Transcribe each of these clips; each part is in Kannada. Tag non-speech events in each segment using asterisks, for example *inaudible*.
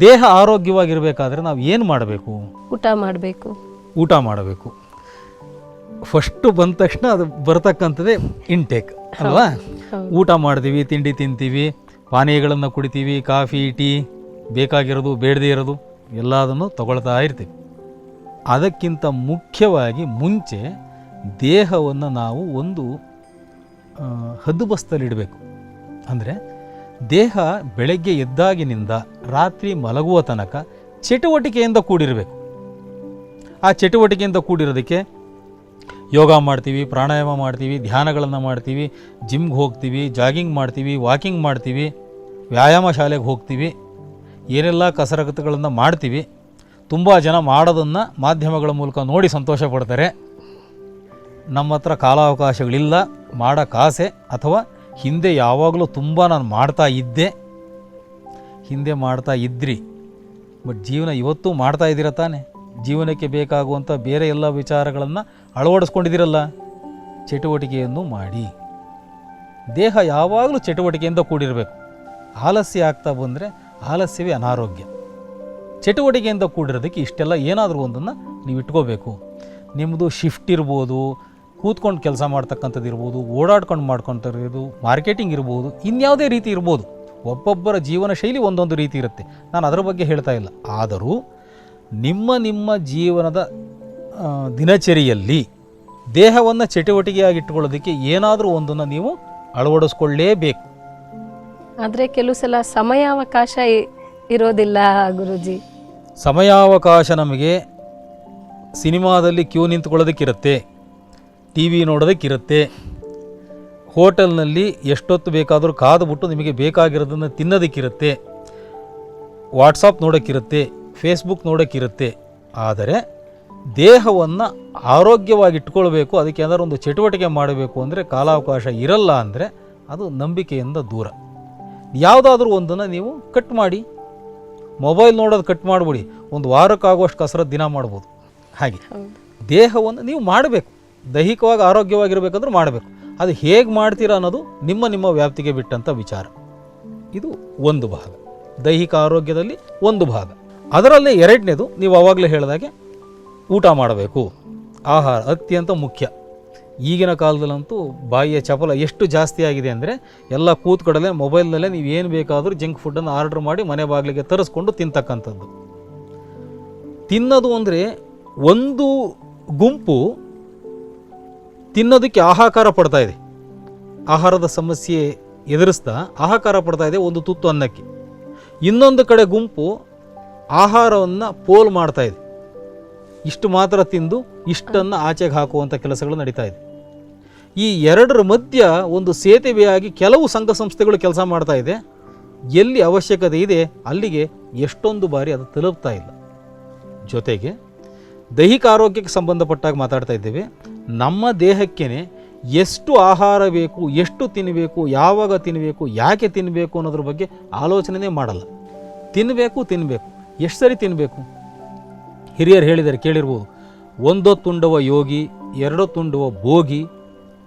ದೇಹ ಆರೋಗ್ಯವಾಗಿರಬೇಕಾದ್ರೆ ನಾವು ಏನು ಮಾಡಬೇಕು? ಊಟ ಮಾಡಬೇಕು. ಊಟ ಮಾಡಬೇಕು. ಫಸ್ಟು ಬಂದ ತಕ್ಷಣ ಅದು ಬರ್ತಕ್ಕಂಥದ್ದೇ ಇಂಟೇಕ್ ಅಲ್ವಾ? ಊಟ ಮಾಡ್ತೀವಿ ತಿಂಡಿ ತಿಂತೀವಿ ಪಾನೀಯಗಳನ್ನು ಕುಡಿತೀವಿ ಕಾಫಿ ಟೀ ಬೇಕಾಗಿರೋದು ಬೇಡದೇ ಇರೋದು ಎಲ್ಲದನ್ನು ತಗೊಳ್ತಾ ಇರ್ತೀವಿ. ಅದಕ್ಕಿಂತ ಮುಖ್ಯವಾಗಿ ಮುಂಚೆ ದೇಹವನ್ನು ನಾವು ಒಂದು ಹದ್ದುಬಸ್ತಲ್ಲಿಡಬೇಕು ಅಂದರೆ ದೇಹ ಬೆಳಗ್ಗೆ ಎದ್ದಾಗಿನಿಂದ ರಾತ್ರಿ ಮಲಗುವ ತನಕ ಚಟುವಟಿಕೆಯಿಂದ ಕೂಡಿರಬೇಕು. ಆ ಚಟುವಟಿಕೆಯಿಂದ ಕೂಡಿರೋದಕ್ಕೆ ಯೋಗ ಮಾಡ್ತೀವಿ, ಪ್ರಾಣಾಯಾಮ ಮಾಡ್ತೀವಿ, ಧ್ಯಾನಗಳನ್ನು ಮಾಡ್ತೀವಿ ಜಿಮ್ಗೆ ಹೋಗ್ತೀವಿ ಜಾಗಿಂಗ್ ಮಾಡ್ತೀವಿ ವಾಕಿಂಗ್ ಮಾಡ್ತೀವಿ, ವ್ಯಾಯಾಮ ಶಾಲೆಗೆ ಹೋಗ್ತೀವಿ, ಏನೆಲ್ಲ ಕಸರತ್ತುಗಳನ್ನು ಮಾಡ್ತೀವಿ, ತುಂಬ ಜನ ಮಾಡೋದನ್ನು ಮಾಧ್ಯಮಗಳ ಮೂಲಕ ನೋಡಿ ಸಂತೋಷ ಪಡ್ತಾರೆ. ನಮ್ಮ ಹತ್ರ ಕಾಲಾವಕಾಶಗಳಿಲ್ಲ ಮಾಡೋಕ್ಕಾಸೆ ಅಥವಾ ಹಿಂದೆ ಯಾವಾಗಲೂ ತುಂಬ ನಾನು ಮಾಡ್ತಾ ಇದ್ದೆ. ಹಿಂದೆ ಮಾಡ್ತಾ ಇದ್ರಿ. ಬಟ್ ಜೀವನ ಇವತ್ತು ಮಾಡ್ತಾ ಇದ್ದೀರ ತಾನೆ? ಜೀವನಕ್ಕೆ ಬೇಕಾಗುವಂಥ ಬೇರೆ ಎಲ್ಲ ವಿಚಾರಗಳನ್ನು ಅಳವಡಿಸ್ಕೊಂಡಿದ್ದೀರಲ್ಲ? ಚಟುವಟಿಕೆಯನ್ನು ಮಾಡಿ. ದೇಹ ಯಾವಾಗಲೂ ಚಟುವಟಿಕೆಯಿಂದ ಕೂಡಿರಬೇಕು. ಆಲಸ್ಯ ಆಗ್ತಾ ಬಂದರೆ ಆಲಸ್ಯವೇ ಅನಾರೋಗ್ಯ. ಚಟುವಟಿಕೆಯಿಂದ ಕೂಡಿರೋದಕ್ಕೆ ಇಷ್ಟೆಲ್ಲ ಏನಾದರೂ ಒಂದನ್ನು ನೀವು ಇಟ್ಕೋಬೇಕು ನಿಮ್ಮದು ಶಿಫ್ಟ್ ಇರ್ಬೋದು ಕೂತ್ಕೊಂಡು ಕೆಲಸ ಮಾಡ್ತಕ್ಕಂಥದ್ದು ಇರ್ಬೋದು ಓಡಾಡ್ಕೊಂಡು ಮಾಡ್ಕೊತಿರೋದು ಮಾರ್ಕೆಟಿಂಗ್ ಇರ್ಬೋದು ಇನ್ಯಾವುದೇ ರೀತಿ ಇರ್ಬೋದು ಒಬ್ಬೊಬ್ಬರ ಜೀವನ ಶೈಲಿ ಒಂದೊಂದು ರೀತಿ ಇರುತ್ತೆ. ನಾನು ಅದರ ಬಗ್ಗೆ ಹೇಳ್ತಾ ಇಲ್ಲ. ಆದರೂ ನಿಮ್ಮ ನಿಮ್ಮ ಜೀವನದ ದಿನಚರಿಯಲ್ಲಿ ದೇಹವನ್ನು ಚಟುವಟಿಕೆಯಾಗಿ ಇಟ್ಕೊಳ್ಳೋದಕ್ಕೆ ಏನಾದರೂ ಒಂದನ್ನು ನೀವು ಅಳವಡಿಸ್ಕೊಳ್ಳೇಬೇಕು. ಆದರೆ ಕೆಲವು ಸಲ ಸಮಯಾವಕಾಶ ಇರೋದಿಲ್ಲ ಗುರುಜಿ. ಸಮಯಾವಕಾಶ ನಮಗೆ ಸಿನಿಮಾದಲ್ಲಿ ಕ್ಯೂ ನಿಂತ್ಕೊಳ್ಳೋದಕ್ಕಿರುತ್ತೆ. ಟಿ ವಿ ನೋಡೋದಕ್ಕಿರುತ್ತೆ. ಹೋಟೆಲ್ನಲ್ಲಿ ಎಷ್ಟೊತ್ತು ಬೇಕಾದರೂ ಕಾದುಬಿಟ್ಟು ನಿಮಗೆ ಬೇಕಾಗಿರೋದನ್ನು ತಿನ್ನೋದಕ್ಕಿರುತ್ತೆ. WhatsApp ನೋಡೋಕ್ಕಿರುತ್ತೆ Facebook ನೋಡೋಕ್ಕಿರುತ್ತೆ. ಆದರೆ ದೇಹವನ್ನು ಆರೋಗ್ಯವಾಗಿಟ್ಕೊಳ್ಬೇಕು ಅದಕ್ಕೆ ಏನಾದರೂ ಒಂದು ಚಟುವಟಿಕೆ ಮಾಡಬೇಕು ಅಂದರೆ ಕಾಲಾವಕಾಶ ಇರಲ್ಲ ಅಂದರೆ ಅದು ನಂಬಿಕೆಯಿಂದ ದೂರ. ಯಾವುದಾದ್ರೂ ಒಂದನ್ನು ನೀವು ಕಟ್ ಮಾಡಿ. ಮೊಬೈಲ್ ನೋಡೋದು ಕಟ್ ಮಾಡಿಬಿಡಿ. ಒಂದು ವಾರಕ್ಕಾಗುವಷ್ಟು ಕಸರತ್ತು ದಿನ ಮಾಡ್ಬೋದು. ಹಾಗೆ. ದೇಹವನ್ನು ನೀವು ಮಾಡಬೇಕು. ದೈಹಿಕವಾಗಿ ಆರೋಗ್ಯವಾಗಿರಬೇಕಂದ್ರೆ ಮಾಡಬೇಕು. ಅದು ಹೇಗೆ ಮಾಡ್ತೀರಾ ಅನ್ನೋದು ನಿಮ್ಮ ನಿಮ್ಮ ವ್ಯಾಪ್ತಿಗೆ ಬಿಟ್ಟಂಥ ವಿಚಾರ. ಇದು ಒಂದು ಭಾಗ. ದೈಹಿಕ ಆರೋಗ್ಯದಲ್ಲಿ ಒಂದು ಭಾಗ. ಅದರಲ್ಲೇ ಎರಡನೇದು ನೀವು ಆವಾಗಲೇ ಹೇಳಿದಾಗೆ ಊಟ ಮಾಡಬೇಕು. ಆಹಾರ ಅತ್ಯಂತ ಮುಖ್ಯ. ಈಗಿನ ಕಾಲದಲ್ಲಂತೂ ಬಾಯಿಯ ಚಪಲ ಎಷ್ಟು ಜಾಸ್ತಿ ಆಗಿದೆ ಅಂದರೆ ಎಲ್ಲ ಕೂತ್ಕಡಲೆ ಮೊಬೈಲ್ನಲ್ಲೇ ನೀವು ಏನು ಬೇಕಾದರೂ ಜಂಕ್ ಫುಡ್ಡನ್ನು ಆರ್ಡ್ರ್ ಮಾಡಿ ಮನೆ ಬಾಗಿಲಿಗೆ ತರಿಸ್ಕೊಂಡು ತಿಂತಕ್ಕಂಥದ್ದು. ತಿನ್ನೋದು ಅಂದರೆ ಒಂದು ಗುಂಪು ತಿನ್ನೋದಕ್ಕೆ ಆಹಾಕಾರ ಪಡ್ತಾ ಇದೆ. ಆಹಾರದ ಸಮಸ್ಯೆ ಎದುರಿಸ್ತಾ ಆಹಾಕಾರ ಪಡ್ತಾ ಇದೆ ಒಂದು ತುತ್ತು ಅನ್ನಕ್ಕೆ. ಇನ್ನೊಂದು ಕಡೆ ಗುಂಪು ಆಹಾರವನ್ನು ಪೋಲ್ ಮಾಡ್ತಾ ಇದೆ. ಇಷ್ಟು ಮಾತ್ರ ತಿಂದು ಇಷ್ಟನ್ನು ಆಚೆಗೆ ಹಾಕುವಂಥ ಕೆಲಸಗಳು ನಡೀತಾ ಇದೆ. ಈ ಎರಡರ ಮಧ್ಯ ಒಂದು ಸೇತುವೆಯಾಗಿ ಕೆಲವು ಸಂಘ ಸಂಸ್ಥೆಗಳು ಕೆಲಸ ಮಾಡ್ತಾ ಇದೆ. ಎಲ್ಲಿ ಅವಶ್ಯಕತೆ ಇದೆ ಅಲ್ಲಿಗೆ ಎಷ್ಟೊಂದು ಬಾರಿ ಅದು ತಲುಪ್ತಾ ಇಲ್ಲ. ಜೊತೆಗೆ ದೈಹಿಕ ಆರೋಗ್ಯಕ್ಕೆ ಸಂಬಂಧಪಟ್ಟಾಗ ಮಾತಾಡ್ತಾ ಇದ್ದೇವೆ. ನಮ್ಮ ದೇಹಕ್ಕೇ ಎಷ್ಟು ಆಹಾರ ಬೇಕು ಎಷ್ಟು ತಿನ್ನಬೇಕು ಯಾವಾಗ ತಿನ್ನಬೇಕು ಯಾಕೆ ತಿನ್ನಬೇಕು ಅನ್ನೋದ್ರ ಬಗ್ಗೆ ಆಲೋಚನೆ ಮಾಡಲ್ಲ. ತಿನ್ನಬೇಕು ತಿನ್ನಬೇಕು ಎಷ್ಟು ಸರಿ ತಿನ್ನಬೇಕು ಹಿರಿಯರು ಹೇಳಿದ್ದಾರೆ ಕೇಳಿರ್ಬೋದು. ಒಂದೊತ್ತುಂಡವ ಯೋಗಿ ಎರಡೊತ್ತುಂಡವ ಭೋಗಿ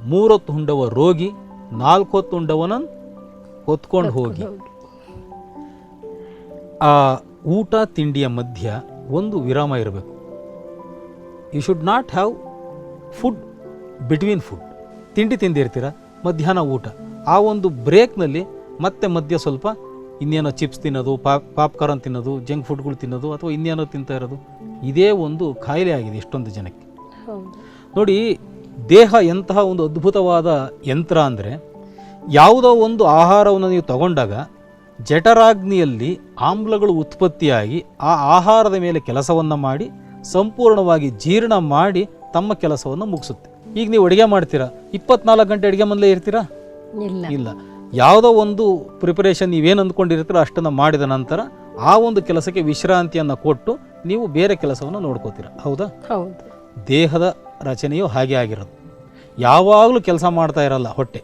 ಮೂರೊತ್ತುಂಡವ ರೋಗಿ ನಾಲ್ಕೊತ್ತುಂಡವನ ಹೊತ್ಕೊಂಡು ಹೋಗಿ. ಆ ಊಟ ತಿಂಡಿಯ ಮಧ್ಯ ಒಂದು ವಿರಾಮ ಇರಬೇಕು. You should not have food between food ತಿಂಡಿ ತಿಂದಿರ್ತೀರ? ಮಧ್ಯಾಹ್ನ ಊಟ. ಆ ಒಂದು ಬ್ರೇಕ್ನಲ್ಲಿ ಮತ್ತೆ ಮಧ್ಯ ಸ್ವಲ್ಪ ಇನ್ನೇನೋ ಚಿಪ್ಸ್ ತಿನ್ನೋದು ಪಾಪ್ ಪಾಪ್ಕಾರ್ನ್ ತಿನ್ನೋದು ಜಂಕ್ ಫುಡ್ಗಳು ತಿನ್ನೋದು ಅಥವಾ ಇನ್ನೇನೋ ತಿಂತಾ ಇರೋದು. ಇದೇ ಒಂದು ಕಾಯಿಲೆ ಆಗಿದೆ ಇಷ್ಟೊಂದು ಜನಕ್ಕೆ. ನೋಡಿ ದೇಹ ಎಂತಹ ಒಂದು ಅದ್ಭುತವಾದ ಯಂತ್ರ ಅಂದರೆ ಯಾವುದೋ ಒಂದು ಆಹಾರವನ್ನು ನೀವು ತಗೊಂಡಾಗ ಜಠರಾಗ್ನಿಯಲ್ಲಿ ಆಮ್ಲಗಳು ಉತ್ಪತ್ತಿಯಾಗಿ ಆ ಆಹಾರದ ಮೇಲೆ ಕೆಲಸವನ್ನು ಮಾಡಿ ಸಂಪೂರ್ಣವಾಗಿ ಜೀರ್ಣ ಮಾಡಿ ತಮ್ಮ ಕೆಲಸವನ್ನು ಮುಗಿಸುತ್ತೆ. ಈಗ ನೀವು ಅಡುಗೆ ಮಾಡ್ತೀರಾ? ಇಪ್ಪತ್ನಾಲ್ಕು ಗಂಟೆ ಅಡುಗೆ ಮನೇಲೇ ಇರ್ತೀರಾ? ಇಲ್ಲ. ಇಲ್ಲ. ಯಾವುದೋ ಒಂದು ಪ್ರಿಪರೇಷನ್ ನೀವೇನು ಅಂದ್ಕೊಂಡಿರ್ತೀರೋ ಅಷ್ಟನ್ನು ಮಾಡಿದ ನಂತರ ಆ ಒಂದು ಕೆಲಸಕ್ಕೆ ವಿಶ್ರಾಂತಿಯನ್ನು ಕೊಟ್ಟು ನೀವು ಬೇರೆ ಕೆಲಸವನ್ನು ನೋಡ್ಕೋತೀರ? ಹೌದಾ? ಹೌದು. ದೇಹದ ರಚನೆಯು ಹಾಗೆ ಆಗಿರೋದು. ಯಾವಾಗಲೂ ಕೆಲಸ ಮಾಡ್ತಾ ಇರಲ್ಲ ಹೊಟ್ಟೆ.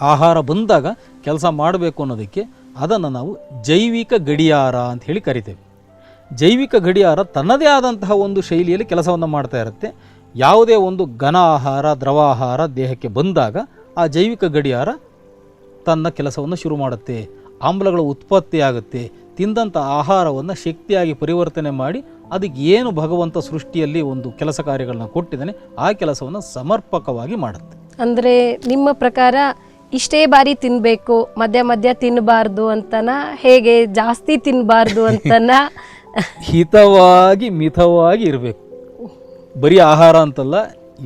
ಆಹಾರ ಬಂದಾಗ ಕೆಲಸ ಮಾಡಬೇಕು ಅನ್ನೋದಕ್ಕೆ ಅದನ್ನು ನಾವು ಜೈವಿಕ ಗಡಿಯಾರ ಅಂತ ಹೇಳಿ ಕರಿತೇವೆ. ಜೈವಿಕ ಗಡಿಯಾರ ತನ್ನದೇ ಆದಂತಹ ಒಂದು ಶೈಲಿಯಲ್ಲಿ ಕೆಲಸವನ್ನು ಮಾಡ್ತಾ ಇರುತ್ತೆ. ಯಾವುದೇ ಒಂದು ಘನ ಆಹಾರ ದ್ರವ ಆಹಾರ ದೇಹಕ್ಕೆ ಬಂದಾಗ ಆ ಜೈವಿಕ ಗಡಿಯಾರ ತನ್ನ ಕೆಲಸವನ್ನು ಶುರು ಮಾಡುತ್ತೆ. ಆಮ್ಲಗಳ ಉತ್ಪತ್ತಿ ಆಗುತ್ತೆ. ತಿಂದಂಥ ಆಹಾರವನ್ನು ಶಕ್ತಿಯಾಗಿ ಪರಿವರ್ತನೆ ಮಾಡಿ ಅದಕ್ಕೆ ಏನು ಭಗವಂತ ಸೃಷ್ಟಿಯಲ್ಲಿ ಒಂದು ಕೆಲಸ ಕಾರ್ಯಗಳನ್ನ ಕೊಟ್ಟಿದ್ದಾನೆ ಆ ಕೆಲಸವನ್ನು ಸಮರ್ಪಕವಾಗಿ ಮಾಡುತ್ತೆ. ಅಂದರೆ ನಿಮ್ಮ ಪ್ರಕಾರ ಇಷ್ಟೇ ಬಾರಿ ತಿನ್ನಬೇಕು ಮಧ್ಯ ಮಧ್ಯ ತಿನ್ನಬಾರ್ದು ಅಂತನ ಹೇಗೆ ಜಾಸ್ತಿ ತಿನ್ನಬಾರ್ದು ಅಂತನ? *laughs* ಹಿತವಾಗಿ ಮಿತವಾಗಿ ಇರಬೇಕು. ಬರೀ ಆಹಾರ ಅಂತಲ್ಲ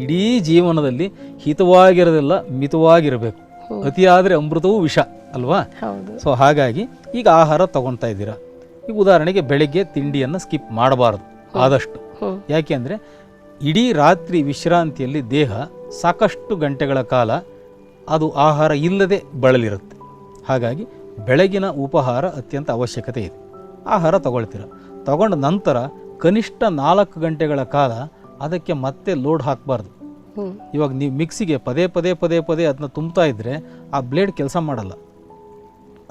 ಇಡೀ ಜೀವನದಲ್ಲಿ ಹಿತವಾಗಿರೋದಿಲ್ಲ ಮಿತವಾಗಿರಬೇಕು. ಅತಿಯಾದರೆ ಅಮೃತವೂ ವಿಷ ಅಲ್ವಾ? ಸೊ ಹಾಗಾಗಿ ಈಗ ಆಹಾರ ತಗೊಳ್ತಾ ಇದ್ದೀರಾ? ಈಗ ಉದಾಹರಣೆಗೆ ಬೆಳಗ್ಗೆ ತಿಂಡಿಯನ್ನು ಸ್ಕಿಪ್ ಮಾಡಬಾರ್ದು ಆದಷ್ಟು. ಯಾಕೆ ಅಂದರೆ ಇಡೀ ರಾತ್ರಿ ವಿಶ್ರಾಂತಿಯಲ್ಲಿ ದೇಹ ಸಾಕಷ್ಟು ಗಂಟೆಗಳ ಕಾಲ ಅದು ಆಹಾರ ಇಲ್ಲದೆ ಬಳಲಿರುತ್ತೆ. ಹಾಗಾಗಿ ಬೆಳಗಿನ ಉಪಹಾರ ಅತ್ಯಂತ ಅವಶ್ಯಕತೆ ಇದೆ. ಆಹಾರ ತಗೊಳ್ತೀರ? ತಗೊಂಡ ನಂತರ ಕನಿಷ್ಠ ನಾಲ್ಕು ಗಂಟೆಗಳ ಕಾಲ ಅದಕ್ಕೆ ಮತ್ತೆ ಲೋಡ್ ಹಾಕಬಾರ್ದು. ಇವಾಗ ನೀವು ಮಿಕ್ಸಿಗೆ ಪದೇ ಪದೇ ಪದೇ ಪದೇ ಅದನ್ನ ತುಂಬ್ತಾ ಇದ್ದರೆ ಆ ಬ್ಲೇಡ್ ಕೆಲಸ ಮಾಡಲ್ಲ.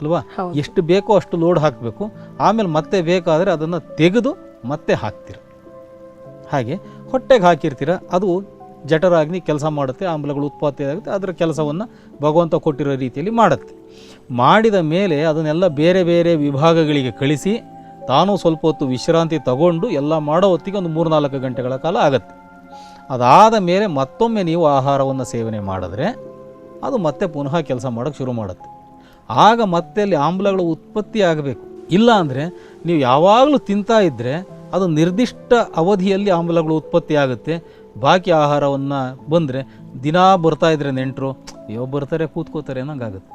ಅಲ್ವಾ? ಎಷ್ಟು ಬೇಕೋ ಅಷ್ಟು ಲೋಡ್ ಹಾಕಬೇಕು. ಆಮೇಲೆ ಮತ್ತೆ ಬೇಕಾದರೆ ಅದನ್ನು ತೆಗೆದು ಮತ್ತೆ ಹಾಕ್ತೀರ. ಹಾಗೆ ಹೊಟ್ಟೆಗೆ ಹಾಕಿರ್ತೀರ ಅದು ಜಠರಾಗ್ನಿ ಕೆಲಸ ಮಾಡುತ್ತೆ ಆಮ್ಲಗಳು ಉತ್ಪತ್ತಿ ಆಗುತ್ತೆ ಅದರ ಕೆಲಸವನ್ನು ಭಗವಂತ ಕೊಟ್ಟಿರೋ ರೀತಿಯಲ್ಲಿ ಮಾಡುತ್ತೆ. ಮಾಡಿದ ಮೇಲೆ ಅದನ್ನೆಲ್ಲ ಬೇರೆ ಬೇರೆ ವಿಭಾಗಗಳಿಗೆ ಕಳಿಸಿ ತಾನು ಸ್ವಲ್ಪ ಹೊತ್ತು ವಿಶ್ರಾಂತಿ ತಗೊಂಡು ಎಲ್ಲ ಮಾಡೋ ಹೊತ್ತಿಗೆ ಒಂದು ಮೂರು ನಾಲ್ಕು ಗಂಟೆಗಳ ಕಾಲ ಆಗುತ್ತೆ. ಅದಾದ ಮೇಲೆ ಮತ್ತೊಮ್ಮೆ ನೀವು ಆಹಾರವನ್ನು ಸೇವನೆ ಮಾಡಿದ್ರೆ ಅದು ಮತ್ತೆ ಪುನಃ ಕೆಲಸ ಮಾಡೋಕ್ಕೆ ಶುರು ಮಾಡುತ್ತೆ. ಆಗ ಮತ್ತೆ ಅಲ್ಲಿ ಆಮ್ಲಗಳು ಉತ್ಪತ್ತಿ ಆಗಬೇಕು. ಇಲ್ಲ ಅಂದರೆ ನೀವು ಯಾವಾಗಲೂ ತಿಂತಾ ಇದ್ದರೆ ಅದು ನಿರ್ದಿಷ್ಟ ಅವಧಿಯಲ್ಲಿ ಆಮ್ಲಗಳು ಉತ್ಪತ್ತಿ ಆಗುತ್ತೆ. ಬಾಕಿ ಆಹಾರವನ್ನು ಬಂದರೆ ದಿನಾ ಬರ್ತಾ ಇದ್ರೆ ನೆಂಟರು, ಅಯ್ಯೋ ಬರ್ತಾರೆ, ಕೂತ್ಕೋತಾರೆ ಅನ್ನೋಂಗಾಗುತ್ತೆ.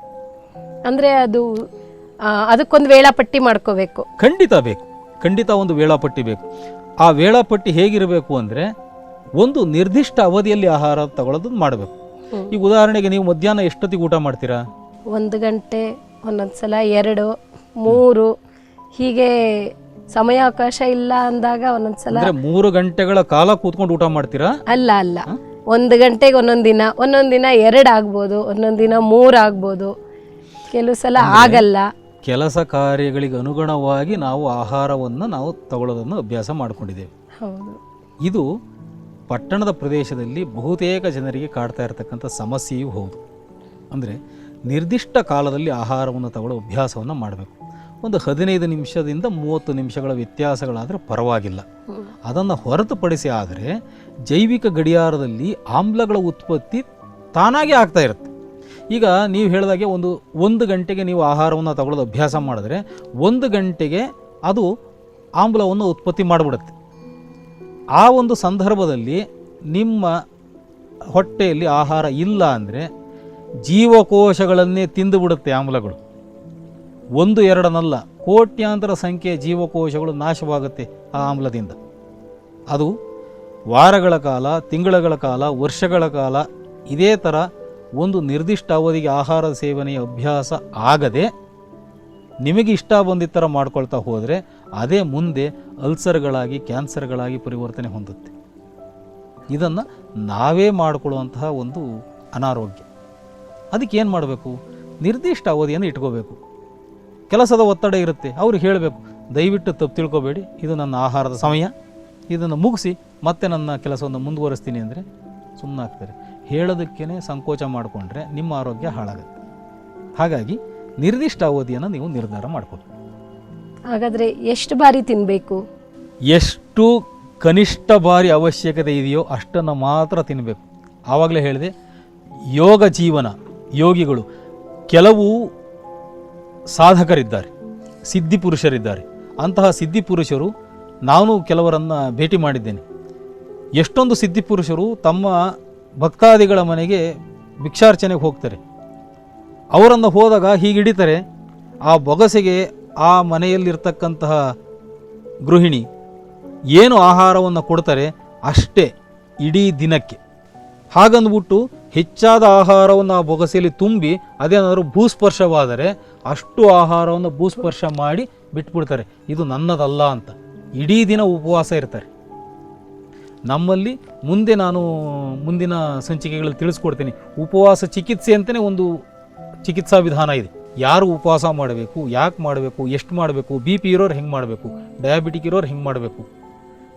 ಅಂದರೆ ಅದು ಅದಕ್ಕೊಂದು ವೇಳಾಪಟ್ಟಿ ಮಾಡ್ಕೋಬೇಕು. ಖಂಡಿತ ಬೇಕು. ಖಂಡಿತ ಒಂದು ವೇಳಾಪಟ್ಟಿ ಬೇಕು. ಆ ವೇಳಾಪಟ್ಟಿ ಹೇಗಿರಬೇಕು ಅಂದರೆ ಒಂದು ನಿರ್ದಿಷ್ಟ ಅವಧಿಯಲ್ಲಿ ಆಹಾರ ತಗೊಳ್ಳೋದನ್ನು ಮಾಡಬೇಕು. ಈಗ ಉದಾಹರಣೆಗೆ ನೀವು ಮಧ್ಯಾಹ್ನ ಎಷ್ಟೊತ್ತಿಗೆ ಊಟ ಮಾಡ್ತೀರಾ? ಒಂದು ಗಂಟೆ ಒಂದೊಂದ್ಸಲ ಎರಡು ಮೂರು. ಹೀಗೆ ಸಮಯಾವಕಾಶ ಇಲ್ಲ ಅಂದಾಗ ಒಂದೊಂದ್ಸಲ ಅಂದ್ರೆ ಮೂರು ಗಂಟೆಗಳ ಕಾಲ ಕೂತ್ಕೊಂಡು ಊಟ ಮಾಡ್ತೀರಾ? ಅಲ್ಲ ಅಲ್ಲ. ಒಂದು ಗಂಟೆಗೆ ಒಂದೊಂದು ದಿನ ಒಂದೊಂದು ದಿನ ಎರಡು ಆಗ್ಬೋದು ಒಂದೊಂದು ದಿನ ಮೂರು ಆಗ್ಬೋದು. ಕೆಲವು ಸಲ ಆಗಲ್ಲ. ಕೆಲಸ ಕಾರ್ಯಗಳಿಗೆ ಅನುಗುಣವಾಗಿ ನಾವು ಆಹಾರವನ್ನು ನಾವು ತಗೊಳ್ಳೋದನ್ನು ಅಭ್ಯಾಸ ಮಾಡಿಕೊಂಡಿದ್ದೇವೆ. ಹೌದು. ಇದು ಪಟ್ಟಣದ ಪ್ರದೇಶದಲ್ಲಿ ಬಹುತೇಕ ಜನರಿಗೆ ಕಾಡ್ತಾ ಇರತಕ್ಕಂಥ ಸಮಸ್ಯೆಯೂ ಹೌದು. ಅಂದರೆ ನಿರ್ದಿಷ್ಟ ಕಾಲದಲ್ಲಿ ಆಹಾರವನ್ನು ತಗೊಳ್ಳೋ ಅಭ್ಯಾಸವನ್ನು ಮಾಡಬೇಕು. ಒಂದು ಹದಿನೈದು ನಿಮಿಷದಿಂದ ಮೂವತ್ತು ನಿಮಿಷಗಳ ವ್ಯತ್ಯಾಸಗಳಾದರೆ ಪರವಾಗಿಲ್ಲ. ಅದನ್ನು ಹೊರತುಪಡಿಸಿ ಆದರೆ ಜೈವಿಕ ಗಡಿಯಾರದಲ್ಲಿ ಆಮ್ಲಗಳ ಉತ್ಪತ್ತಿ ತಾನಾಗೇ ಆಗ್ತಾ ಇರುತ್ತೆ. ಈಗ ನೀವು ಹೇಳಿದಾಗೆ ಒಂದು ಒಂದು ಗಂಟೆಗೆ ನೀವು ಆಹಾರವನ್ನು ತಗೊಳ್ಳೋದು ಅಭ್ಯಾಸ ಮಾಡಿದ್ರೆ ಒಂದು ಗಂಟೆಗೆ ಅದು ಆಮ್ಲವನ್ನು ಉತ್ಪತ್ತಿ ಮಾಡಿಬಿಡುತ್ತೆ. ಆ ಒಂದು ಸಂದರ್ಭದಲ್ಲಿ ನಿಮ್ಮ ಹೊಟ್ಟೆಯಲ್ಲಿ ಆಹಾರ ಇಲ್ಲ ಅಂದರೆ ಜೀವಕೋಶಗಳನ್ನೇ ತಿಂದುಬಿಡುತ್ತೆ ಆಮ್ಲಗಳು. ಒಂದು ಎರಡನಲ್ಲ ಕೋಟ್ಯಾಂತರ ಸಂಖ್ಯೆಯ ಜೀವಕೋಶಗಳು ನಾಶವಾಗುತ್ತೆ ಆ ಆಮ್ಲದಿಂದ. ಅದು ವಾರಗಳ ಕಾಲ, ತಿಂಗಳುಗಳ ಕಾಲ, ವರ್ಷಗಳ ಕಾಲ ಇದೇ ಥರ ಒಂದು ನಿರ್ದಿಷ್ಟ ಅವಧಿಗೆ ಆಹಾರ ಸೇವನೆಯ ಅಭ್ಯಾಸ ಆಗದೆ ನಿಮಗೆ ಇಷ್ಟ ಬಂದಿದ್ದ ಥರ ಮಾಡ್ಕೊಳ್ತಾ ಹೋದರೆ ಅದೇ ಮುಂದೆ ಅಲ್ಸರ್ಗಳಾಗಿ, ಕ್ಯಾನ್ಸರ್ಗಳಾಗಿ ಪರಿವರ್ತನೆ ಹೊಂದುತ್ತೆ. ಇದನ್ನು ನಾವೇ ಮಾಡಿಕೊಳ್ಳುವಂತಹ ಒಂದು ಅನಾರೋಗ್ಯ. ಅದಕ್ಕೆ ಏನು ಮಾಡಬೇಕು? ನಿರ್ದಿಷ್ಟ ಅವಧಿಯನ್ನು ಇಟ್ಕೋಬೇಕು. ಕೆಲಸದ ಒತ್ತಡ ಇರುತ್ತೆ ಅವ್ರಿಗೆ ಹೇಳಬೇಕು, ದಯವಿಟ್ಟು ತಪ್ಪು ತಿಳ್ಕೊಬೇಡಿ, ಇದು ನನ್ನ ಆಹಾರದ ಸಮಯ, ಇದನ್ನು ಮುಗಿಸಿ, ಮತ್ತೆ ನನ್ನ ಕೆಲಸವನ್ನು ಮುಂದುವರಿಸ್ತೀನಿ ಅಂದರೆ ಸುಮ್ಮನಾಗ್ತಾರೆ ಹೇಳೋದಕ್ಕೇ ಸಂಕೋಚ ಮಾಡಿಕೊಂಡ್ರೆ ನಿಮ್ಮ ಆರೋಗ್ಯ ಹಾಳಾಗುತ್ತೆ. ಹಾಗಾಗಿ ನಿರ್ದಿಷ್ಟ ಅವಧಿಯನ್ನು ನೀವು ನಿರ್ಧಾರ ಮಾಡಿಕೊಡಿ ಹಾಗಾದರೆ ಎಷ್ಟು ಬಾರಿ ತಿನ್ನಬೇಕು ಎಷ್ಟು ಕನಿಷ್ಠ ಬಾರಿ ಅವಶ್ಯಕತೆ ಇದೆಯೋ ಅಷ್ಟನ್ನು ಮಾತ್ರ ತಿನ್ನಬೇಕು ಆವಾಗಲೇ ಹೇಳಿದೆ ಯೋಗ ಜೀವನ ಯೋಗಿಗಳು ಕೆಲವು ಸಾಧಕರಿದ್ದಾರೆ ಸಿದ್ಧಿ ಪುರುಷರಿದ್ದಾರೆ. ಅಂತಹ ಸಿದ್ಧಿ ಪುರುಷರು ನಾನು ಕೆಲವರನ್ನು ಭೇಟಿ ಮಾಡಿದ್ದೇನೆ. ಎಷ್ಟೊಂದು ಸಿದ್ಧಿ ಪುರುಷರು ತಮ್ಮ ಭಕ್ತಾದಿಗಳ ಮನೆಗೆ ಭಿಕ್ಷಾರ್ಚನೆಗೆ ಹೋಗ್ತಾರೆ. ಅವರನ್ನು ಹೋದಾಗ ಹೀಗೆ ಹಿಡಿತಾರೆ, ಆ ಬೊಗಸೆಗೆ ಆ ಮನೆಯಲ್ಲಿರ್ತಕ್ಕಂತಹ ಗೃಹಿಣಿ ಏನು ಆಹಾರವನ್ನು ಕೊಡ್ತಾರೆ ಅಷ್ಟೇ ಇಡೀ ದಿನಕ್ಕೆ. ಹಾಗಂದ್ಬಿಟ್ಟು ಹೆಚ್ಚಾದ ಆಹಾರವನ್ನು ಆ ಬೊಗಸೆಯಲ್ಲಿ ತುಂಬಿ ಅದೇನಾದರೂ ಭೂಸ್ಪರ್ಶವಾದರೆ ಅಷ್ಟು ಆಹಾರವನ್ನು ಭೂಸ್ಪರ್ಶ ಮಾಡಿ ಬಿಟ್ಬಿಡ್ತಾರೆ. ಇದು ನನ್ನದಲ್ಲ ಅಂತ. ಇಡೀ ದಿನ ಉಪವಾಸ ಇರ್ತಾರೆ. ನಮ್ಮಲ್ಲಿ ಮುಂದೆ ನಾನು ಮುಂದಿನ ಸಂಚಿಕೆಗಳಲ್ಲಿ ತಿಳಿಸ್ಕೊಡ್ತೀನಿ. ಉಪವಾಸ ಚಿಕಿತ್ಸೆ ಅಂತಲೇ ಒಂದು ಚಿಕಿತ್ಸಾ ವಿಧಾನ ಇದೆ. ಯಾರು ಉಪವಾಸ ಮಾಡಬೇಕು, ಯಾಕೆ ಮಾಡಬೇಕು, ಎಷ್ಟು ಮಾಡಬೇಕು ಬಿ ಪಿ ಇರೋರು ಹೆಂಗೆ ಮಾಡಬೇಕು ಡಯಾಬಿಟಿಕ್ ಇರೋರು ಹೆಂಗೆ ಮಾಡಬೇಕು?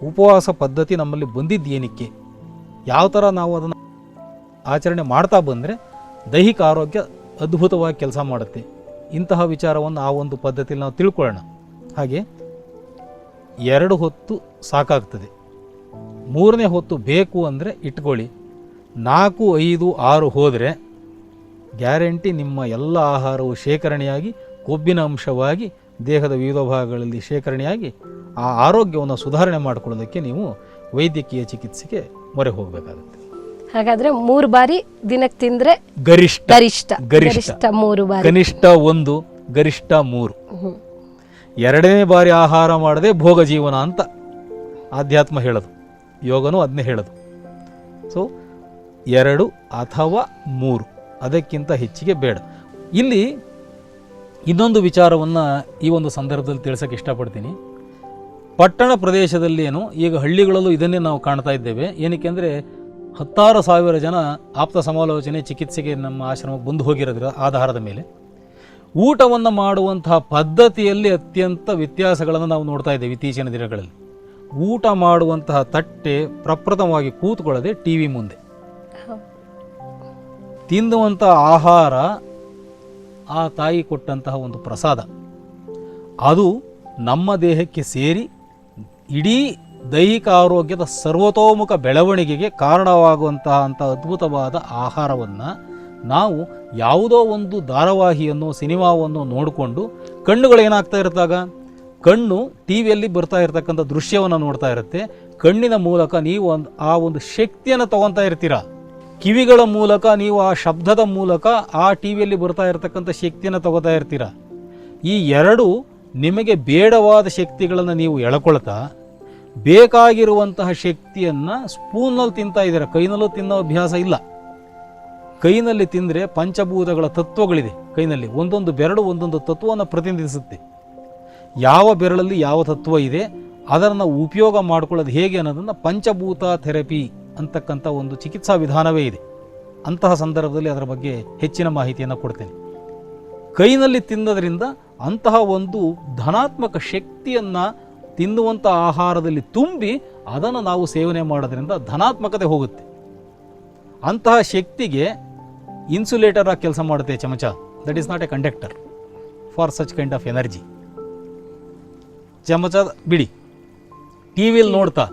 ಉಪವಾಸ ಪದ್ಧತಿ ನಮ್ಮಲ್ಲಿ ಬಂದಿದ್ದು ಏನಕ್ಕೆ? ಯಾವ ಥರ ನಾವು ಅದನ್ನು ಆಚರಣೆ ಮಾಡ್ತಾ ಬಂದರೆ ದೈಹಿಕ ಆರೋಗ್ಯ ಅದ್ಭುತವಾಗಿ ಕೆಲಸ ಮಾಡುತ್ತೆ. ಇಂತಹ ವಿಚಾರವನ್ನು ಆ ಒಂದು ಪದ್ಧತಿಯಲ್ಲಿ ನಾವು ತಿಳ್ಕೊಳ್ಳೋಣ. ಹಾಗೆ ಎರಡು ಹೊತ್ತು ಸಾಕಾಗ್ತದೆ. ಮೂರನೇ ಹೊತ್ತು ಬೇಕು ಅಂದರೆ ಇಟ್ಕೊಳ್ಳಿ. ನಾಲ್ಕು ಐದು ಆರು ಹೋದರೆ ಗ್ಯಾರಂಟಿ ನಿಮ್ಮ ಎಲ್ಲ ಆಹಾರವು ಶೇಖರಣೆಯಾಗಿ ಕೊಬ್ಬಿನ ಅಂಶವಾಗಿ ದೇಹದ ವಿವಿಧ ಭಾಗಗಳಲ್ಲಿ ಶೇಖರಣೆಯಾಗಿ ಆ ಆರೋಗ್ಯವನ್ನು ಸುಧಾರಣೆ ಮಾಡಿಕೊಳ್ಳೋದಕ್ಕೆ ನೀವು ವೈದ್ಯಕೀಯ ಚಿಕಿತ್ಸೆಗೆ ಮೊರೆ ಹೋಗಬೇಕಾಗುತ್ತೆ. ಹಾಗಾದ್ರೆ ಮೂರು ಬಾರಿ ದಿನಕ್ಕೆ ತಿಂದ್ರೆ ಗರಿಷ್ಠ ಗರಿಷ್ಠ ಗರಿಷ್ಠ. ಮೂರು ಬಾರಿ. ಕನಿಷ್ಠ ಒಂದು ಗರಿಷ್ಠ ಮೂರು. ಎರಡನೇ ಬಾರಿ ಆಹಾರ ಮಾಡದೆ ಭೋಗ ಜೀವನ ಅಂತ ಆಧ್ಯಾತ್ಮ ಹೇಳೋದು. ಯೋಗನೂ ಅದನ್ನೇ ಹೇಳೋದು. ಸೊ ಎರಡು ಅಥವಾ ಮೂರು, ಅದಕ್ಕಿಂತ ಹೆಚ್ಚಿಗೆ ಬೇಡ. ಇಲ್ಲಿ ಇನ್ನೊಂದು ವಿಚಾರವನ್ನು ಈ ಒಂದು ಸಂದರ್ಭದಲ್ಲಿ ತಿಳಿಸೋಕೆ ಇಷ್ಟಪಡ್ತೀನಿ. ಪಟ್ಟಣ ಪ್ರದೇಶದಲ್ಲಿ ಏನು, ಈಗ ಹಳ್ಳಿಗಳಲ್ಲೂ ಇದನ್ನೇ ನಾವು ಕಾಣ್ತಾ ಇದ್ದೇವೆ. ಏನಕ್ಕೆ ಅಂದರೆ, ಹತ್ತಾರು ಸಾವಿರ ಜನ ಆಪ್ತ ಸಮಾಲೋಚನೆ, ಚಿಕಿತ್ಸೆಗೆ ನಮ್ಮ ಆಶ್ರಮಕ್ಕೆ ಬಂದು ಹೋಗಿರೋದ್ರ ಆಧಾರದ ಮೇಲೆ. ಊಟವನ್ನು ಮಾಡುವಂತಹ ಪದ್ಧತಿಯಲ್ಲಿ ಅತ್ಯಂತ ವ್ಯತ್ಯಾಸಗಳನ್ನು ನಾವು ನೋಡ್ತಾ ಇದ್ದೇವೆ ಇತ್ತೀಚಿನ ದಿನಗಳಲ್ಲಿ. ಊಟ ಮಾಡುವಂತಹ ತಟ್ಟೆ ಪ್ರಪ್ರಥಮವಾಗಿ ಕೂತ್ಕೊಳ್ಳದೆ ಟಿ ವಿ ಮುಂದೆ. ತಿನ್ನುವಂತಹ ತಿನ್ನುವಂಥ ಆಹಾರ ಆ ತಾಯಿ ಕೊಟ್ಟಂತಹ ಒಂದು ಪ್ರಸಾದ. ಅದು ನಮ್ಮ ದೇಹಕ್ಕೆ ಸೇರಿ ಇಡೀ ದೈಹಿಕ ಆರೋಗ್ಯದ ಸರ್ವತೋಮುಖ ಬೆಳವಣಿಗೆಗೆ ಕಾರಣವಾಗುವಂತಹ ಅಂಥ ಅದ್ಭುತವಾದ ಆಹಾರವನ್ನು ನಾವು ಯಾವುದೋ ಒಂದು ಧಾರಾವಾಹಿಯನ್ನು ಸಿನಿಮಾವನ್ನು ನೋಡಿಕೊಂಡು ಕಣ್ಣುಗಳೇನಾಗ್ತಾ ಇರುತ್ತಾಗ ಕಣ್ಣು ಟಿ ವಿಯಲ್ಲಿ ಬರ್ತಾ ಇರತಕ್ಕಂಥ ದೃಶ್ಯವನ್ನು ನೋಡ್ತಾ ಇರುತ್ತೆ. ಕಣ್ಣಿನ ಮೂಲಕ ನೀವು ಒಂದು, ಆ ಒಂದು ಶಕ್ತಿಯನ್ನು ತಗೊತಾ ಇರ್ತೀರ? ಕಿವಿಗಳ ಮೂಲಕ ನೀವು ಆ ಶಬ್ದದ ಮೂಲಕ ಆ ಟಿ ವಿಯಲ್ಲಿ ಬರ್ತಾ ಇರತಕ್ಕಂಥ ಶಕ್ತಿಯನ್ನು ತಗೋತಾ ಇರ್ತೀರ? ಈ ಎರಡು ನಿಮಗೆ ಬೇಡವಾದ ಶಕ್ತಿಗಳನ್ನು ನೀವು ಎಳ್ಕೊಳ್ತಾ, ಬೇಕಾಗಿರುವಂತಹ ಶಕ್ತಿಯನ್ನು ಸ್ಪೂನಲ್ಲಿ ತಿಂತಾ ಇದ್ದೀರ? ಕೈನಲ್ಲೂ ತಿನ್ನೋ ಅಭ್ಯಾಸ ಇಲ್ಲ. ಕೈನಲ್ಲಿ ತಿಂದರೆ ಪಂಚಭೂತಗಳ ತತ್ವಗಳಿದೆ ಕೈನಲ್ಲಿ. ಒಂದೊಂದು ಬೆರಳು ಒಂದೊಂದು ತತ್ವವನ್ನು ಪ್ರತಿನಿಧಿಸುತ್ತೆ. ಯಾವ ಬೆರಳಲ್ಲಿ ಯಾವ ತತ್ವ ಇದೆ, ಅದನ್ನು ಉಪಯೋಗ ಮಾಡ್ಕೊಳ್ಳೋದು ಹೇಗೆ ಅನ್ನೋದನ್ನು ಪಂಚಭೂತ ಥೆರಪಿ ಅಂತಕ್ಕಂಥ ಒಂದು ಚಿಕಿತ್ಸಾ ವಿಧಾನವೇ ಇದೆ. ಅಂತಹ ಸಂದರ್ಭದಲ್ಲಿ ಅದರ ಬಗ್ಗೆ ಹೆಚ್ಚಿನ ಮಾಹಿತಿಯನ್ನು ಕೊಡ್ತೇನೆ. ಕೈನಲ್ಲಿ ತಿನ್ನೋದ್ರಿಂದ ಅಂತಹ ಒಂದು ಧನಾತ್ಮಕ ಶಕ್ತಿಯನ್ನು ತಿನ್ನುವಂಥ ಆಹಾರದಲ್ಲಿ ತುಂಬಿ ಅದನ್ನು ನಾವು ಸೇವನೆ ಮಾಡೋದ್ರಿಂದ ಧನಾತ್ಮಕತೆ ಹೋಗುತ್ತೆ. ಅಂತಹ ಶಕ್ತಿಗೆ ಇನ್ಸುಲೇಟರ್ ಆಗಿ ಕೆಲಸ ಮಾಡುತ್ತೆ ಚಮಚ. That is not a conductor for such kind of energy ಚಮಚ ಬಿಡಿ. ಟಿ ವಿಲಿ ನೋಡ್ತಾ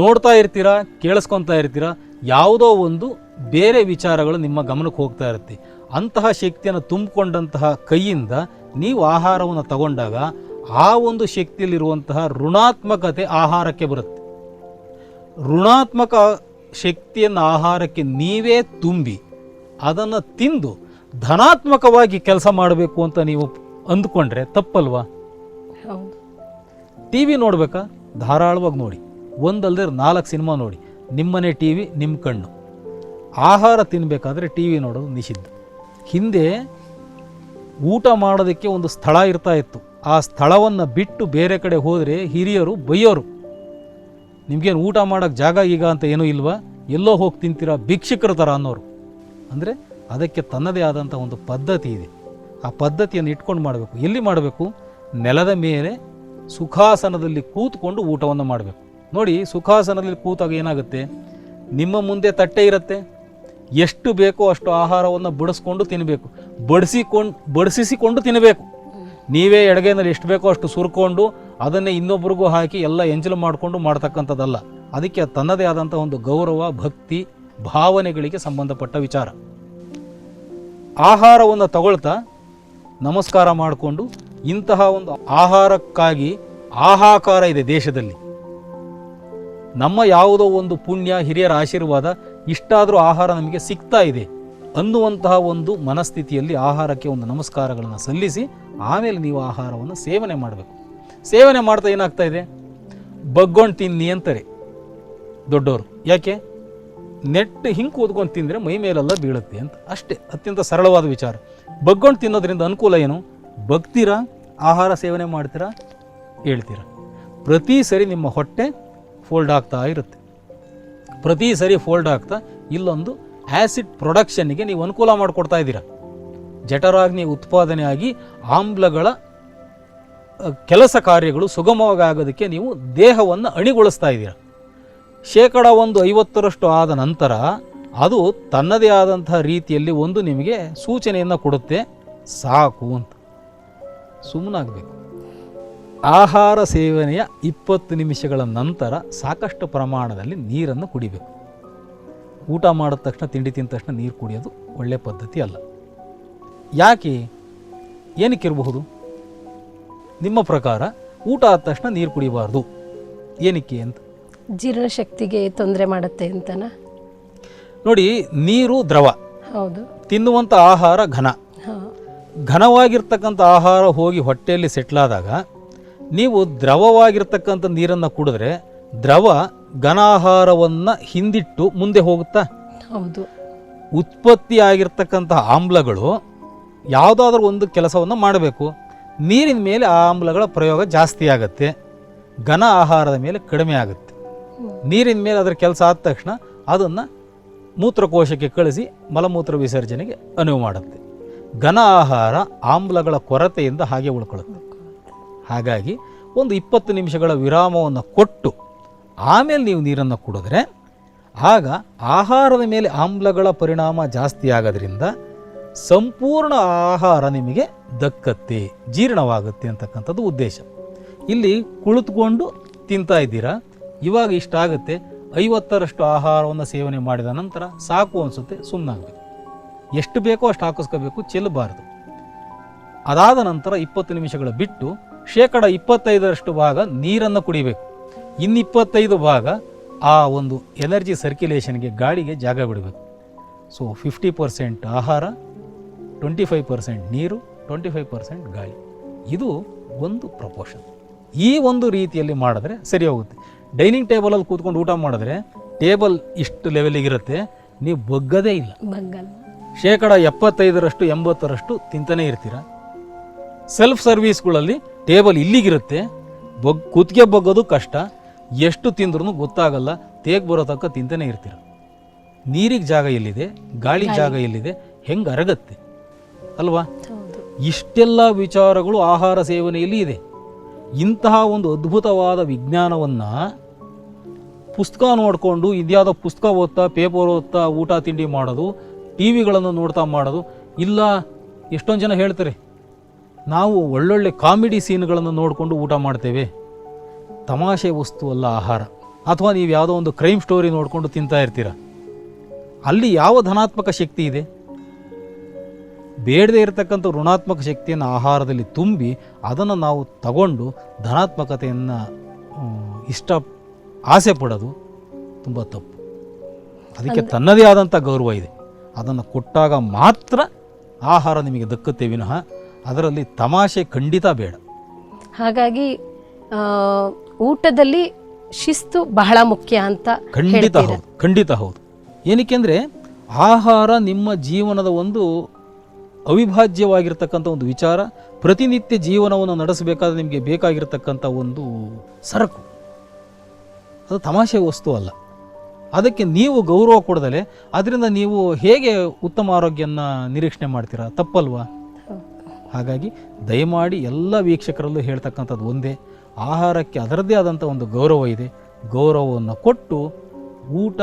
ನೋಡ್ತಾ ಇರ್ತೀರಾ, ಕೇಳಿಸ್ಕೊತಾ ಇರ್ತೀರಾ, ಯಾವುದೋ ಒಂದು ಬೇರೆ ವಿಚಾರಗಳು ನಿಮ್ಮ ಗಮನಕ್ಕೆ ಹೋಗ್ತಾ ಇರುತ್ತೆ. ಅಂತಹ ಶಕ್ತಿಯನ್ನು ತುಂಬಿಕೊಂಡಂತಹ ಕೈಯಿಂದ ನೀವು ಆಹಾರವನ್ನು ತಗೊಂಡಾಗ ಆ ಒಂದು ಶಕ್ತಿಯಲ್ಲಿರುವಂತಹ ಋಣಾತ್ಮಕತೆ ಆಹಾರಕ್ಕೆ ಬರುತ್ತೆ. ಋಣಾತ್ಮಕ ಶಕ್ತಿಯನ್ನು ಆಹಾರಕ್ಕೆ ನೀವೇ ತುಂಬಿ, ಅದನ್ನು ತಿಂದು ಧನಾತ್ಮಕವಾಗಿ ಕೆಲಸ ಮಾಡಬೇಕು ಅಂತ ನೀವು ಅಂದ್ಕೊಂಡ್ರೆ ತಪ್ಪಲ್ವಾ? T V ನೋಡ್ಬೇಕಾ? ಧಾರಾಳವಾಗಿ ನೋಡಿ. ಒಂದಲ್ಲದೆ ನಾಲ್ಕು ಸಿನಿಮಾ ನೋಡಿ. ನಿಮ್ಮನೆ ಟಿ ವಿ ನಿಮ್ಮ ಕಣ್ಣು. ಆಹಾರ ತಿನ್ನಬೇಕಾದ್ರೆ ಟಿ ವಿ ನೋಡೋದು ನಿಷಿದ್ಧ. ಹಿಂದೆ ಊಟ ಮಾಡೋದಕ್ಕೆ ಒಂದು ಸ್ಥಳ ಇರ್ತಾ ಇತ್ತು. ಆ ಸ್ಥಳವನ್ನು ಬಿಟ್ಟು ಬೇರೆ ಕಡೆ ಹೋದರೆ ಹಿರಿಯರು ಬೈಯೋರು. ನಿಮಗೇನು ಊಟ ಮಾಡೋಕ್ಕೆ ಜಾಗ ಈಗ ಅಂತ ಏನೂ ಇಲ್ವಾ? ಎಲ್ಲೋ ಹೋಗಿ ತಿಂತೀರಾ ಭಿಕ್ಷುಕರ ಥರ ಅನ್ನೋರು. ಅಂದರೆ ಅದಕ್ಕೆ ತನ್ನದೇ ಆದಂಥ ಒಂದು ಪದ್ಧತಿ ಇದೆ. ಆ ಪದ್ಧತಿಯನ್ನು ಇಟ್ಕೊಂಡು ಮಾಡಬೇಕು. ಎಲ್ಲಿ ಮಾಡಬೇಕು? ನೆಲದ ಮೇಲೆ ಸುಖಾಸನದಲ್ಲಿ ಕೂತ್ಕೊಂಡು ಊಟವನ್ನು ಮಾಡಬೇಕು. ನೋಡಿ, ಸುಖಾಸನದಲ್ಲಿ ಕೂತಾಗ ಏನಾಗುತ್ತೆ? ನಿಮ್ಮ ಮುಂದೆ ತಟ್ಟೆ ಇರುತ್ತೆ. ಎಷ್ಟು ಬೇಕೋ ಅಷ್ಟು ಆಹಾರವನ್ನು ಬಡಿಸ್ಕೊಂಡು ತಿನ್ನಬೇಕು ಬಡಿಸಿಕೊಂಡು ಬಡಿಸಿಕೊಂಡು ತಿನ್ನಬೇಕು ನೀವೇ ಎಡಗೈನಲ್ಲಿ ಎಷ್ಟು ಬೇಕೋ ಅಷ್ಟು ಸುರ್ಕೊಂಡು ಅದನ್ನೇ ಇನ್ನೊಬ್ರಿಗೂ ಹಾಕಿ ಎಲ್ಲ ಎಂಜಲು ಮಾಡಿಕೊಂಡು ಮಾಡ್ತಕ್ಕಂಥದ್ದಲ್ಲ. ಅದಕ್ಕೆ ತನ್ನದೇ ಆದಂಥ ಒಂದು ಗೌರವ, ಭಕ್ತಿ, ಭಾವನೆಗಳಿಗೆ ಸಂಬಂಧಪಟ್ಟ ವಿಚಾರ. ಆಹಾರವನ್ನು ತಗೊಳ್ತಾ ನಮಸ್ಕಾರ ಮಾಡಿಕೊಂಡು ಇಂತಹ ಒಂದು ಆಹಾರಕ್ಕಾಗಿ ಆಹಾಕಾರ ಇದೆ ದೇಶದಲ್ಲಿ. ನಮ್ಮ ಯಾವುದೋ ಒಂದು ಪುಣ್ಯ, ಹಿರಿಯರ ಆಶೀರ್ವಾದ, ಇಷ್ಟಾದರೂ ಆಹಾರ ನಮಗೆ ಸಿಗ್ತಾ ಇದೆ ಅನ್ನುವಂತಹ ಒಂದು ಮನಸ್ಥಿತಿಯಲ್ಲಿ ಆಹಾರಕ್ಕೆ ಒಂದು ನಮಸ್ಕಾರಗಳನ್ನು ಸಲ್ಲಿಸಿ, ಆಮೇಲೆ ನೀವು ಆಹಾರವನ್ನು ಸೇವನೆ ಮಾಡಬೇಕು. ಸೇವನೆ ಮಾಡ್ತಾ ಏನಾಗ್ತಾ ಇದೆ? ಬಗ್ಗೊಂಡು ತಿನ್ನಿ ಅಂತಾರೆ ದೊಡ್ಡವರು ಯಾಕೆ? ನೆಟ್ ಹಿಂಗೆ ಕೂತ್ಕೊಂಡು ತಿಂದರೆ ಮೈ ಮೇಲೆಲ್ಲ ಬೀಳುತ್ತೆ ಅಂತ. ಅಷ್ಟೇ, ಅತ್ಯಂತ ಸರಳವಾದ ವಿಚಾರ. ಬಗ್ಗೊಂಡು ತಿನ್ನೋದ್ರಿಂದ ಅನುಕೂಲ ಏನು? ಬಗ್ತೀರಾ ಆಹಾರ ಸೇವನೆ ಮಾಡ್ತೀರಾ ಹೇಳ್ತೀರಾ. ಪ್ರತಿ ಸರಿ ನಿಮ್ಮ ಹೊಟ್ಟೆ ಫೋಲ್ಡ್ ಆಗ್ತಾ ಇರುತ್ತೆ. ಪ್ರತಿ ಸರಿ ಫೋಲ್ಡ್ ಆಗ್ತಾ ಇಲ್ಲೊಂದು ಆ್ಯಸಿಡ್ ಪ್ರೊಡಕ್ಷನ್ನಿಗೆ ನೀವು ಅನುಕೂಲ ಮಾಡಿಕೊಡ್ತಾ ಇದ್ದೀರಾ. ಜಠರಾಗ್ನಿ ಉತ್ಪಾದನೆ ಆಗಿ ಆಮ್ಲಗಳ ಕೆಲಸ ಕಾರ್ಯಗಳು ಸುಗಮವಾಗಿ ಆಗೋದಕ್ಕೆ ನೀವು ದೇಹವನ್ನು ಅಣಿಗೊಳಿಸ್ತಾ ಇದ್ದೀರಾ. ಶೇಕಡ ಒಂದು ಐವತ್ತರಷ್ಟು ಆದ ನಂತರ ಅದು ತನ್ನದೇ ಆದಂತಹ ರೀತಿಯಲ್ಲಿ ಒಂದು ನಿಮಗೆ ಸೂಚನೆಯನ್ನು ಕೊಡುತ್ತೆ. ಸಾಕು ಅಂತ. ಸುಮ್ಮನಾಗಬೇಕು. ಆಹಾರ ಸೇವನೆಯ ಇಪ್ಪತ್ತು ನಿಮಿಷಗಳ ನಂತರ ಸಾಕಷ್ಟು ಪ್ರಮಾಣದಲ್ಲಿ ನೀರನ್ನು ಕುಡಿಬೇಕು. ಊಟ ಮಾಡಿದ ತಕ್ಷಣ ತಿಂಡಿ ತಿಂದ ತಕ್ಷಣ ನೀರು ಕುಡಿಯೋದು ಒಳ್ಳೆಯ ಪದ್ಧತಿ ಅಲ್ಲ. ಯಾಕೆ? ಏನಕ್ಕಿರಬಹುದು? ನಿಮ್ಮ ಪ್ರಕಾರ ಊಟ ಆದ ತಕ್ಷಣ ನೀರು ಕುಡಿಬಾರ್ದು. ಏನಕ್ಕೆ ಅಂತ? ಜೀರ್ಣಶಕ್ತಿಗೆ ತೊಂದರೆ ಮಾಡುತ್ತೆ ಅಂತನ? ನೋಡಿ ನೀರು ದ್ರವ. ಹೌದು. ತಿನ್ನುವಂಥ ಆಹಾರ ಘನ. ಘನವಾಗಿರ್ತಕ್ಕಂಥ ಆಹಾರ ಹೋಗಿ ಹೊಟ್ಟೆಯಲ್ಲಿ ಸೆಟ್ಲಾದಾಗ ನೀವು ದ್ರವವಾಗಿರ್ತಕ್ಕಂಥ ನೀರನ್ನು ಕುಡಿದ್ರೆ ದ್ರವ ಘನ ಆಹಾರವನ್ನು ಹಿಂದಿಟ್ಟು ಮುಂದೆ ಹೋಗುತ್ತಾ? ಹೌದು. ಉತ್ಪತ್ತಿ ಆಗಿರ್ತಕ್ಕಂಥ ಆಮ್ಲಗಳು ಯಾವುದಾದ್ರೂ ಒಂದು ಕೆಲಸವನ್ನು ಮಾಡಬೇಕು. ನೀರಿನ ಮೇಲೆ ಆ ಆಮ್ಲಗಳ ಪ್ರಯೋಗ ಜಾಸ್ತಿ ಆಗುತ್ತೆ. ಘನ ಆಹಾರದ ಮೇಲೆ ಕಡಿಮೆ ಆಗುತ್ತೆ. ನೀರಿನ ಮೇಲೆ ಅದರ ಕೆಲಸ ಆದ ತಕ್ಷಣ ಅದನ್ನು ಮೂತ್ರಕೋಶಕ್ಕೆ ಕಳಿಸಿ ಮಲಮೂತ್ರ ವಿಸರ್ಜನೆಗೆ ಅನುವು ಮಾಡುತ್ತೆ. ಘನ ಆಹಾರ ಆಮ್ಲಗಳ ಕೊರತೆಯಿಂದ ಹಾಗೆ ಉಳ್ಕೊಳ್ಳುತ್ತೆ. ಹಾಗಾಗಿ ಒಂದು ಇಪ್ಪತ್ತು ನಿಮಿಷಗಳ ವಿರಾಮವನ್ನು ಕೊಟ್ಟು ಆಮೇಲೆ ನೀವು ನೀರನ್ನು ಕುಡಿದ್ರೆ ಆಗ ಆಹಾರದ ಮೇಲೆ ಆಮ್ಲಗಳ ಪರಿಣಾಮ ಜಾಸ್ತಿ ಆಗೋದ್ರಿಂದ ಸಂಪೂರ್ಣ ಆಹಾರ ನಿಮಗೆ ದಕ್ಕತ್ತೆ, ಜೀರ್ಣವಾಗುತ್ತೆ ಅಂತಕ್ಕಂಥದ್ದು ಉದ್ದೇಶ. ಇಲ್ಲಿ ಕುಳಿತುಕೊಂಡು ತಿಂತಾ ಇದ್ದೀರಾ? ಇವಾಗ ಇಷ್ಟ ಆಗುತ್ತೆ ಐವತ್ತರಷ್ಟು ಆಹಾರವನ್ನು ಸೇವನೆ ಮಾಡಿದ ನಂತರ ಸಾಕು ಅನಿಸುತ್ತೆ ಸುಮ್ಮನಾಗಬೇಕು ಎಷ್ಟು ಬೇಕೋ ಅಷ್ಟು ಹಾಕಿಸ್ಕೋಬೇಕು, ಚೆಲ್ಲಬಾರ್ದು. ಅದಾದ ನಂತರ ಇಪ್ಪತ್ತು ನಿಮಿಷಗಳ ಬಿಟ್ಟು ಶೇಕಡ ಇಪ್ಪತ್ತೈದರಷ್ಟು ಭಾಗ ನೀರನ್ನು ಕುಡಿಬೇಕು. ಇನ್ನಿಪ್ಪತ್ತೈದು ಭಾಗ ಆ ಒಂದು ಎನರ್ಜಿ ಸರ್ಕ್ಯುಲೇಷನ್ಗೆ ಗಾಳಿಗೆ ಜಾಗ ಬಿಡಬೇಕು. ಸೊ, ಫಿಫ್ಟಿ ಪರ್ಸೆಂಟ್ ಆಹಾರ, ಟ್ವೆಂಟಿ ಫೈವ್ ಪರ್ಸೆಂಟ್ ನೀರು, ಟ್ವೆಂಟಿ ಫೈವ್ ಪರ್ಸೆಂಟ್ ಗಾಳಿ. ಇದು ಒಂದು ಪ್ರಪೋರ್ಷನ್. ಈ ಒಂದು ರೀತಿಯಲ್ಲಿ ಮಾಡಿದ್ರೆ ಸರಿ ಹೋಗುತ್ತೆ. ಡೈನಿಂಗ್ ಟೇಬಲಲ್ಲಿ ಕೂತ್ಕೊಂಡು ಊಟ ಮಾಡಿದ್ರೆ ಟೇಬಲ್ ಇಷ್ಟು ಲೆವೆಲಿಗಿರುತ್ತೆ ನೀವು ಬಗ್ಗದೇ ಇಲ್ಲ. ಬಗ್ಗಲ್ಲ. ಶೇಕಡ ಎಪ್ಪತ್ತೈದರಷ್ಟು ಎಂಬತ್ತರಷ್ಟು ತಿಂತಾನೆ ಇರ್ತೀರ? ಸೆಲ್ಫ್ ಸರ್ವೀಸ್ಗಳಲ್ಲಿ ಟೇಬಲ್ ಇಲ್ಲಿಗಿರುತ್ತೆ. ಬಗ್ ಕುತ್ತಿಗೆ ಬಗ್ಗೋದು ಕಷ್ಟ. ಎಷ್ಟು ತಿಂದ್ರೂ ಗೊತ್ತಾಗಲ್ಲ. ತೇಗ್ ಬರೋ ತನಕ ತಿಂತಾನೆ ಇರ್ತೀರ. ನೀರಿಗೆ ಜಾಗ ಎಲ್ಲಿದೆ? ಗಾಳಿ ಜಾಗ ಎಲ್ಲಿದೆ? ಹೆಂಗೆ ಅರಗತ್ತೆ? ಅಲ್ವಾ? ಇಷ್ಟೆಲ್ಲ ವಿಚಾರಗಳು ಆಹಾರ ಸೇವನೆಯಲ್ಲಿ ಇದೆ. ಇಂತಹ ಒಂದು ಅದ್ಭುತವಾದ ವಿಜ್ಞಾನವನ್ನು ಪುಸ್ತಕ ನೋಡಿಕೊಂಡು ಇದ್ಯಾವುದೋ ಪುಸ್ತಕ ಓದ್ತಾ ಪೇಪರ್ ಓದ್ತಾ ಊಟ ತಿಂಡಿ ಮಾಡೋದು ಟಿ ವಿಗಳನ್ನು ನೋಡ್ತಾ ಮಾಡೋದು. ಇಲ್ಲ ಎಷ್ಟೊಂದು ಜನ ಹೇಳ್ತಾರೆ ನಾವು ಒಳ್ಳೊಳ್ಳೆ ಕಾಮಿಡಿ ಸೀನ್ಗಳನ್ನು ನೋಡಿಕೊಂಡು ಊಟ ಮಾಡ್ತೇವೆ. ತಮಾಷೆ ವಸ್ತು ಅಲ್ಲ ಆಹಾರ. ಅಥವಾ ನೀವು ಯಾವುದೋ ಒಂದು ಕ್ರೈಮ್ ಸ್ಟೋರಿ ನೋಡಿಕೊಂಡು ತಿಂತಾ ಇರ್ತೀರ. ಅಲ್ಲಿ ಯಾವ ಧನಾತ್ಮಕ ಶಕ್ತಿ ಇದೆ? ಬೇಡದೇ ಇರತಕ್ಕಂಥ ಋಣಾತ್ಮಕ ಶಕ್ತಿಯನ್ನು ಆಹಾರದಲ್ಲಿ ತುಂಬಿ ಅದನ್ನು ನಾವು ತಗೊಂಡು ಧನಾತ್ಮಕತೆಯನ್ನು ಇಷ್ಟ ಆಸೆ ಪಡೋದು ತುಂಬ ತಪ್ಪು. ಅದಕ್ಕೆ ತನ್ನದೇ ಆದಂಥ ಗೌರವ ಇದೆ. ಅದನ್ನು ಕೊಟ್ಟಾಗ ಮಾತ್ರ ಆಹಾರ ನಿಮಗೆ ದಕ್ಕುತ್ತೆ ವಿನಃ ಅದರಲ್ಲಿ ತಮಾಷೆ ಖಂಡಿತ ಬೇಡ. ಹಾಗಾಗಿ ಊಟದಲ್ಲಿ ಶಿಸ್ತು ಬಹಳ ಮುಖ್ಯ ಅಂತ ಖಂಡಿತ ಹೌದು ಖಂಡಿತ ಹೌದು. ಏನಕ್ಕೆಂದರೆ ಆಹಾರ ನಿಮ್ಮ ಜೀವನದ ಒಂದು ಅವಿಭಾಜ್ಯವಾಗಿರ್ತಕ್ಕಂಥ ಒಂದು ವಿಚಾರ ಪ್ರತಿನಿತ್ಯ ಜೀವನವನ್ನು ನಡೆಸಬೇಕಾದ್ರೆ ನಿಮಗೆ ಬೇಕಾಗಿರ್ತಕ್ಕಂಥ ಒಂದು ಸರಕು. ಅದು ತಮಾಷೆ ವಸ್ತು ಅಲ್ಲ. ಅದಕ್ಕೆ ನೀವು ಗೌರವ ಕೊಡದಲೆ, ಅದರಿಂದ ನೀವು ಹೇಗೆ ಉತ್ತಮ ಆರೋಗ್ಯನ ನಿರೀಕ್ಷಣೆ ಮಾಡ್ತೀರಾ? ತಪ್ಪಲ್ವಾ? ಹಾಗಾಗಿ ದಯಮಾಡಿ ಎಲ್ಲ ವೀಕ್ಷಕರಲ್ಲೂ ಹೇಳ್ತಕ್ಕಂಥದ್ದು ಒಂದೇ, ಆಹಾರಕ್ಕೆ ಅದರದ್ದೇ ಆದಂಥ ಒಂದು ಗೌರವ ಇದೆ. ಗೌರವವನ್ನು ಕೊಟ್ಟು ಊಟ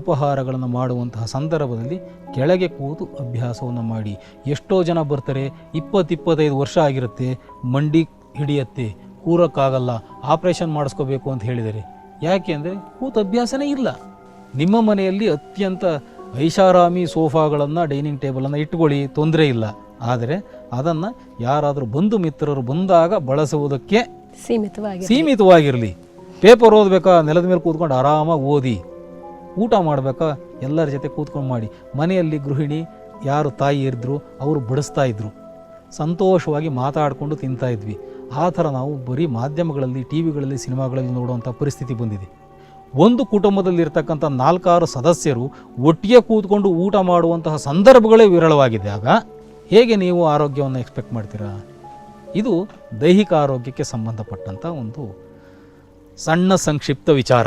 ಉಪಹಾರಗಳನ್ನು ಮಾಡುವಂತಹ ಸಂದರ್ಭದಲ್ಲಿ ಕೆಳಗೆ ಕೂತು ಅಭ್ಯಾಸವನ್ನು ಮಾಡಿ. ಎಷ್ಟೋ ಜನ ಬರ್ತಾರೆ, ಇಪ್ಪತ್ತಿಪ್ಪತ್ತೈದು ವರ್ಷ ಆಗಿರುತ್ತೆ, ಮಂಡಿ ಹಿಡಿಯತ್ತೆ, ಕೂರೋಕ್ಕಾಗಲ್ಲ, ಆಪ್ರೇಷನ್ ಮಾಡಿಸ್ಕೋಬೇಕು ಅಂತ ಹೇಳಿದರೆ. ಯಾಕೆ ಅಂದರೆ ಕೂತು ಅಭ್ಯಾಸನೇ ಇಲ್ಲ. ನಿಮ್ಮ ಮನೆಯಲ್ಲಿ ಅತ್ಯಂತ ಐಷಾರಾಮಿ ಸೋಫಾಗಳನ್ನು ಡೈನಿಂಗ್ ಟೇಬಲನ್ನು ಇಟ್ಕೊಳ್ಳಿ ತೊಂದರೆ ಇಲ್ಲ. ಆದರೆ ಅದನ್ನು ಯಾರಾದರೂ ಬಂಧು ಮಿತ್ರರು ಬಂದಾಗ ಬಳಸುವುದಕ್ಕೆ ಸೀಮಿತವಾಗಿ ಸೀಮಿತವಾಗಿರಲಿ. ಪೇಪರ್ ಓದಬೇಕಾ? ನೆಲದ ಮೇಲೆ ಕೂತ್ಕೊಂಡು ಆರಾಮಾಗಿ ಓದಿ. ಊಟ ಮಾಡಬೇಕಾ? ಎಲ್ಲರ ಜೊತೆ ಕೂತ್ಕೊಂಡು ಮಾಡಿ. ಮನೆಯಲ್ಲಿ ಗೃಹಿಣಿ ಯಾರು ತಾಯಿ ಇದ್ರು ಅವರು ಬಡಿಸ್ತಾ ಇದ್ದರು ಸಂತೋಷವಾಗಿ ಮಾತಾಡಿಕೊಂಡು ತಿಂತಾ ಇದ್ವಿ. ಆ ಥರ ನಾವು ಬರೀ ಮಾಧ್ಯಮಗಳಲ್ಲಿ ಟಿ ವಿಗಳಲ್ಲಿ ಸಿನಿಮಾಗಳಲ್ಲಿ ನೋಡುವಂಥ ಪರಿಸ್ಥಿತಿ ಬಂದಿದೆ. ಒಂದು ಕುಟುಂಬದಲ್ಲಿರ್ತಕ್ಕಂಥ ನಾಲ್ಕಾರು ಸದಸ್ಯರು ಒಟ್ಟಿಗೆ ಕೂತ್ಕೊಂಡು ಊಟ ಮಾಡುವಂತಹ ಸಂದರ್ಭಗಳೇ ವಿರಳವಾಗಿದ್ದಾಗ ಹೇಗೆ ನೀವು ಆರೋಗ್ಯವನ್ನು ಎಕ್ಸ್ಪೆಕ್ಟ್ ಮಾಡ್ತೀರಾ? ಇದು ದೈಹಿಕ ಆರೋಗ್ಯಕ್ಕೆ ಸಂಬಂಧಪಟ್ಟಂಥ ಒಂದು ಸಣ್ಣ ಸಂಕ್ಷಿಪ್ತ ವಿಚಾರ.